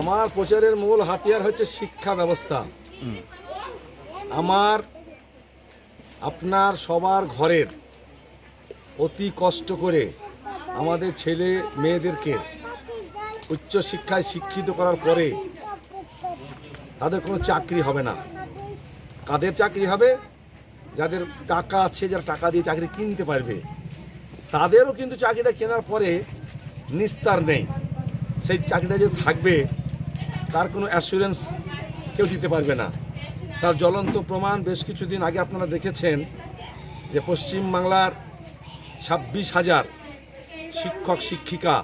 আমার প্রচারের মূল হাতিয়ার হচ্ছে শিক্ষা ব্যবস্থা। আমার, আপনার সবার ঘরের অতি কষ্ট করে আমাদের ছেলে মেয়েদেরকে উচ্চশিক্ষায় শিক্ষিত করার পরে তাদের কোনো চাকরি হবে না। কাদের চাকরি হবে? যাদের টাকা আছে, যারা টাকা দিয়ে চাকরি কিনতে পারবে, তাদেরও কিন্তু চাকরিটা কেনার পরে নিস্তার নেই। সেই চাকরিটা যে থাকবে তার কোনো অ্যাসুরেন্স কেউ দিতে পারবে না। তার জ্বলন্ত প্রমাণ বেশ কিছুদিন আগে আপনারা দেখেছেন যে পশ্চিমবাংলার ছাব্বিশ হাজার শিক্ষক, শিক্ষিকা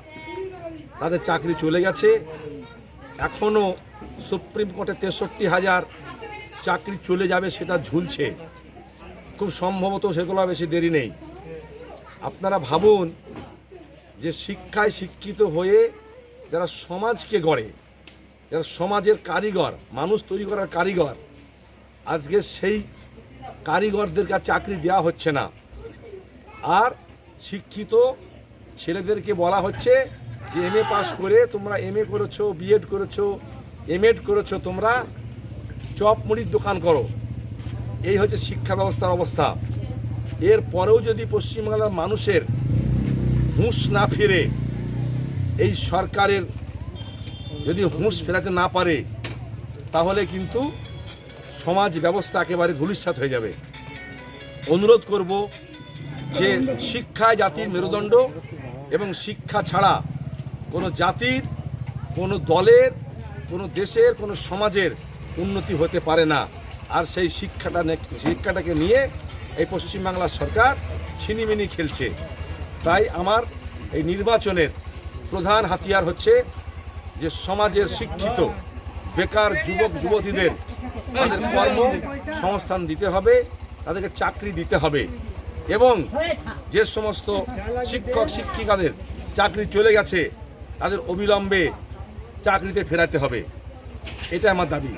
তাদের চাকরি চলে গেছে। এখনও সুপ্রিম কোর্টে তেষট্টি হাজার চাকরি চলে যাবে সেটা ঝুলছে। খুব সম্ভবত সেগুলো বেশি দেরি নেই। আপনারা ভাবুন যে শিক্ষায় শিক্ষিত হয়ে যারা সমাজকে গড়ে যারা সমাজের কারিগর, মানুষ তৈরি করার কারিগর। আজকে সেই কারিগরদের কাছে চাকরি দেওয়া হচ্ছে না। আর শিক্ষিত ছেলেদেরকে বলা হচ্ছে যে, এম এ পাস করে তোমরা এম এ করেছ বিএড করেছ এমএড করেছ, তোমরা চপ মুড়ির দোকান করো। এই হচ্ছে শিক্ষা ব্যবস্থার অবস্থা। এর পরেও যদি পশ্চিমবাংলার মানুষের হুঁশ না ফিরে, এই সরকারের যদি হুঁশ ফেরাতে না পারে, তাহলে কিন্তু সমাজ ব্যবস্থা একেবারে ধূলিসাৎ হয়ে যাবে। অনুরোধ করব যে শিক্ষা জাতির মেরুদণ্ড এবং শিক্ষা ছাড়া কোনো জাতির, কোনো দলের, কোনো দেশের, কোনো সমাজের উন্নতি হতে পারে না। আর সেই শিক্ষাটা শিক্ষাটাকে নিয়ে এই পশ্চিমবাংলার সরকার ছিনিমিনি খেলছে। তাই আমার এই নির্বাচনের প্রধান হাতিয়ার হচ্ছে যে সমাজের শিক্ষিত, বেকার যুবক, যুবতীদের তাদের কর্ম সংস্থান দিতে হবে, তাদেরকে চাকরি দিতে হবে এবং যে সমস্ত শিক্ষক, শিক্ষিকাদের চাকরি চলে গেছে, তাদের অবিলম্বে চাকরিতে ফেরাতে হবে। এটা আমার দাবি।